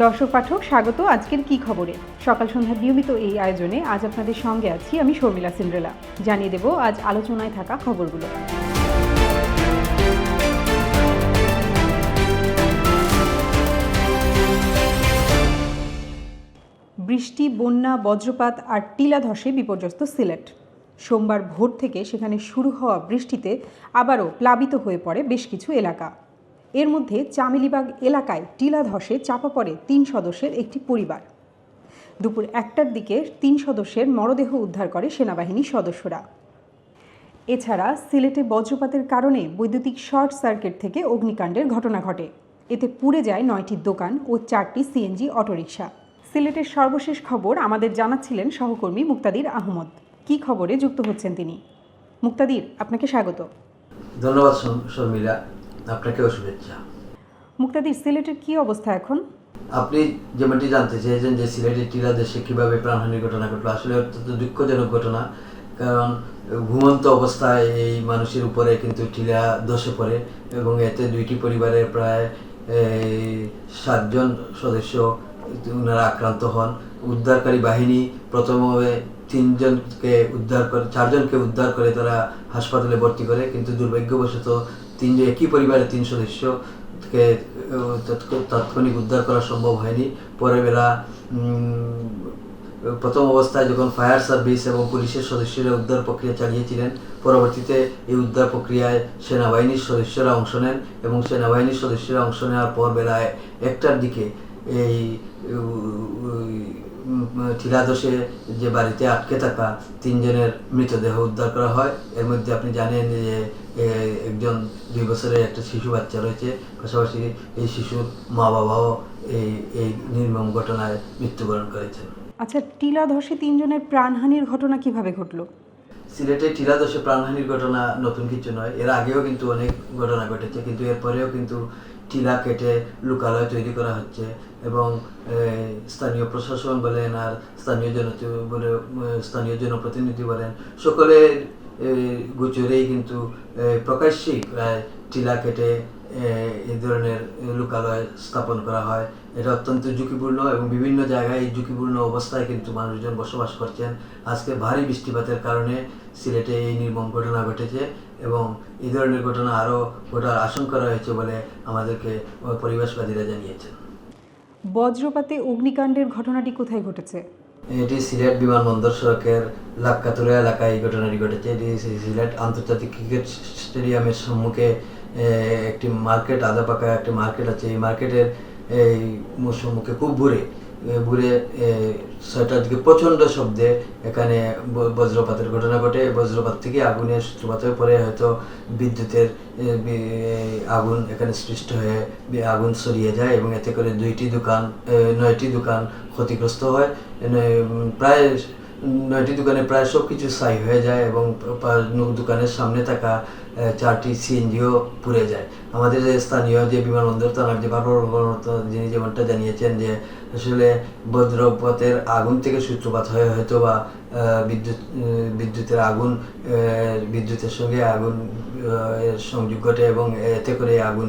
দর্শক পাঠক, স্বাগত আজকের কি খবরে? সকাল সন্ধ্যার নিয়মিত এই আয়োজনে আজ আপনাদের সঙ্গে আছি আমি শর্মিলা সিন্ড্রেলা। জানিয়ে দেব আজ আলোচনায় থাকা খবরগুলো। বৃষ্টি, বন্যা, বজ্রপাত আর টিলা ধসে বিপর্যস্ত সিলেট। সোমবার ভোর থেকে সেখানে শুরু হওয়া বৃষ্টিতে আবারও প্লাবিত হয়ে পড়ে বেশ কিছু এলাকা। এর মধ্যে চামেলিবাগ এলাকায় টিলা ধসে চাপা পড়ে তিন সদস্যের একটি পরিবার। দুপুর একটার দিকে তিন সদস্যের মরদেহ উদ্ধার করে সেনাবাহিনীর সদস্যরা। এছাড়া সিলেটে বজ্রপাতের কারণে বৈদ্যুতিক শর্ট সার্কিট থেকে অগ্নিকাণ্ডের ঘটনা ঘটে। এতে পুড়ে যায় নয়টি দোকান ও চারটি সিএনজি অটোরিকশা। সিলেটের সর্বশেষ খবর আমাদের জানাচ্ছিলেন সহকর্মী মুক্তাদির আহমদ। কি খবরে যুক্ত হচ্ছেন তিনি? মুক্তাদির, আপনাকে স্বাগত। ধন্যবাদ শর্মিলা। আপনাকেও শুভেচ্ছা। মুক্তাদির সিলেটের কি অবস্থা এখন? আপনি যেমনটি জানতে চেয়েছেন যে সিলেটের টিলা দেশে কীভাবে প্রাণহানির ঘটনা ঘটলো আসলে অত্যন্ত দুঃখজনক ঘটনা। কারণ ঘুমন্ত অবস্থায় এই মানুষের উপরে কিন্তু টিলা ধসে পড়ে এবং এতে দুইটি পরিবারের প্রায় সাতজন সদস্য ওনারা আক্রান্ত হন। উদ্ধারকারী বাহিনী প্রথমভাবে তিনজনকে উদ্ধার করে চারজনকে উদ্ধার করে তারা হাসপাতালে ভর্তি করে, কিন্তু দুর্ভাগ্যবশত তিনজন একই পরিবারের তিন সদস্যকে তাৎক্ষণিক উদ্ধার করা সম্ভব হয়নি। পরে বেলা প্রথম অবস্থায় যখন ফায়ার সার্ভিস এবং পুলিশের সদস্যরা উদ্ধার প্রক্রিয়া চালিয়েছিলেন, পরবর্তীতে এই উদ্ধার প্রক্রিয়ায় সেনাবাহিনীর সদস্যরা অংশ নেন এবং সেনাবাহিনীর সদস্যরা অংশ নেওয়ার পর বেলায় একটার দিকে এই ঠিলাদোষে যে বাড়িতে আটকে থাকা তিনজনের মৃতদেহ উদ্ধার করা হয়। এর মধ্যে আপনি জানেন যে একজন দুই বছরের একটা শিশু বাচ্চা রয়েছে। পাশাপাশি এই শিশুর মা বাবাও এই এই নির্মম ঘটনায় মৃত্যুবরণ করেছেন। আচ্ছা টিলা ধসে তিনজনের প্রাণহানির ঘটনা কীভাবে ঘটলো? সিলেটে টিলাদোষে প্রাণহানির ঘটনা নতুন কিছু নয়। এর আগেও কিন্তু অনেক ঘটনা ঘটেছে কিন্তু এরপরেও কিন্তু টিলা কেটে লোকালয় তৈরি করা হচ্ছে এবং স্থানীয় প্রশাসন বলেন আর স্থানীয় জন বলে স্থানীয় জনপ্রতিনিধি বলেন সকলের গুজরেই কিন্তু প্রকাশ্যেই প্রায় টিলা কেটে এই ধরনের লোকালয় স্থাপন করা হয়। এটা অত্যন্ত ঝুঁকিপূর্ণ এবং বিভিন্ন জায়গায় এই ঝুঁকিপূর্ণ অবস্থায় কিন্তু মানুষজন বসবাস করছেন। আজকে ভারী বৃষ্টিপাতের কারণে সিলেটে এই নির্মম ঘটনা ঘটেছে এবং এই ধরনের ঘটনা আরও ঘটার আশঙ্কা রয়েছে বলে আমাদেরকে পরিবেশবাদীরা জানিয়েছেন। বজ্রপাতে অগ্নিকাণ্ডের ঘটনাটি কোথায় ঘটেছে? এটি সিলেট বিমানবন্দর সড়কের লাক্কাতুরা এলাকায় এই ঘটনাটি ঘটেছে। এটি সিলেট আন্তর্জাতিক ক্রিকেট স্টেডিয়ামের সম্মুখে একটি মার্কেট আদাপাকা একটি মার্কেট আছে। এই মার্কেটের এই মু- সম্মুখে খুব ভোরে। ভোরে ছয়টার দিকে প্রচণ্ড শব্দে এখানে বজ্রপাতের ঘটনা ঘটে। বজ্রপাত থেকে আগুনের সূত্রপাত হয়ে পরে হয়তো বিদ্যুতের আগুন এখানে সৃষ্ট হয়ে আগুন ছড়িয়ে যায় এবং এতে করে দুইটি দোকান নয়টি দোকান ক্ষতিগ্রস্ত হয়। প্রায় নয়টি দোকানে প্রায় সব কিছু ছাই হয়ে যায় এবং দোকানের সামনে থাকা চারটি সিএনজিও পুড়ে যায়। আমাদের যে স্থানীয় যে বিমানবন্দর থানার যে ভারপ্রাপ্ত যিনি যেমনটা জানিয়েছেন যে আসলে বজ্রপাতের আগুন থেকে সূত্রপাত হয়ে, হয়তো বা বিদ্যুৎ বিদ্যুতের আগুন বিদ্যুতের সঙ্গে আগুন সংযোগ ঘটে এবং এতে করে আগুন,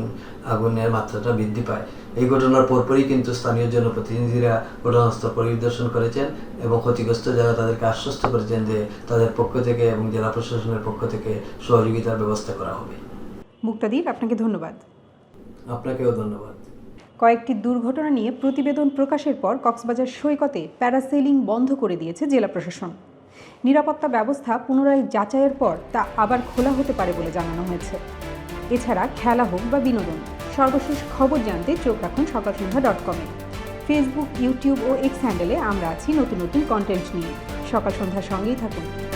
আগুনের মাত্রাটা বৃদ্ধি পায়। এই ঘটনার পরপরই কিন্তু স্থানীয় জনপ্রতিনিধিরা ঘটনাস্থল পরিদর্শন করেছেন এবং ক্ষতিগ্রস্ত যারা তাদেরকে আশ্বস্ত করেছেন যে তাদের পক্ষ থেকে এবং জেলা প্রশাসনের পক্ষ থেকে সহযোগিতার ব্যবস্থা করা হবে। মুক্তাদির আপনাকে ধন্যবাদ। আপনাকেও ধন্যবাদ। কয়েকটি দুর্ঘটনা নিয়ে প্রতিবেদন প্রকাশের পর কক্সবাজার সৈকতে প্যারাসেলিং বন্ধ করে দিয়েছে জেলা প্রশাসন। নিরাপত্তা ব্যবস্থা পুনরায় যাচাইয়ের পর তা আবার খোলা হতে পারে বলে জানানো হয়েছে। এছাড়া খেলা হোক বা বিনোদন। সর্বশেষ খবর জানতে চোখ রাখুন Sakal Sandhya dot com Facebook YouTube ও এক্স হ্যান্ডেলে আমরা আছি নতুন নতুন কন্টেন্ট নিয়ে। সকাল সন্ধ্যার সঙ্গেই থাকুন।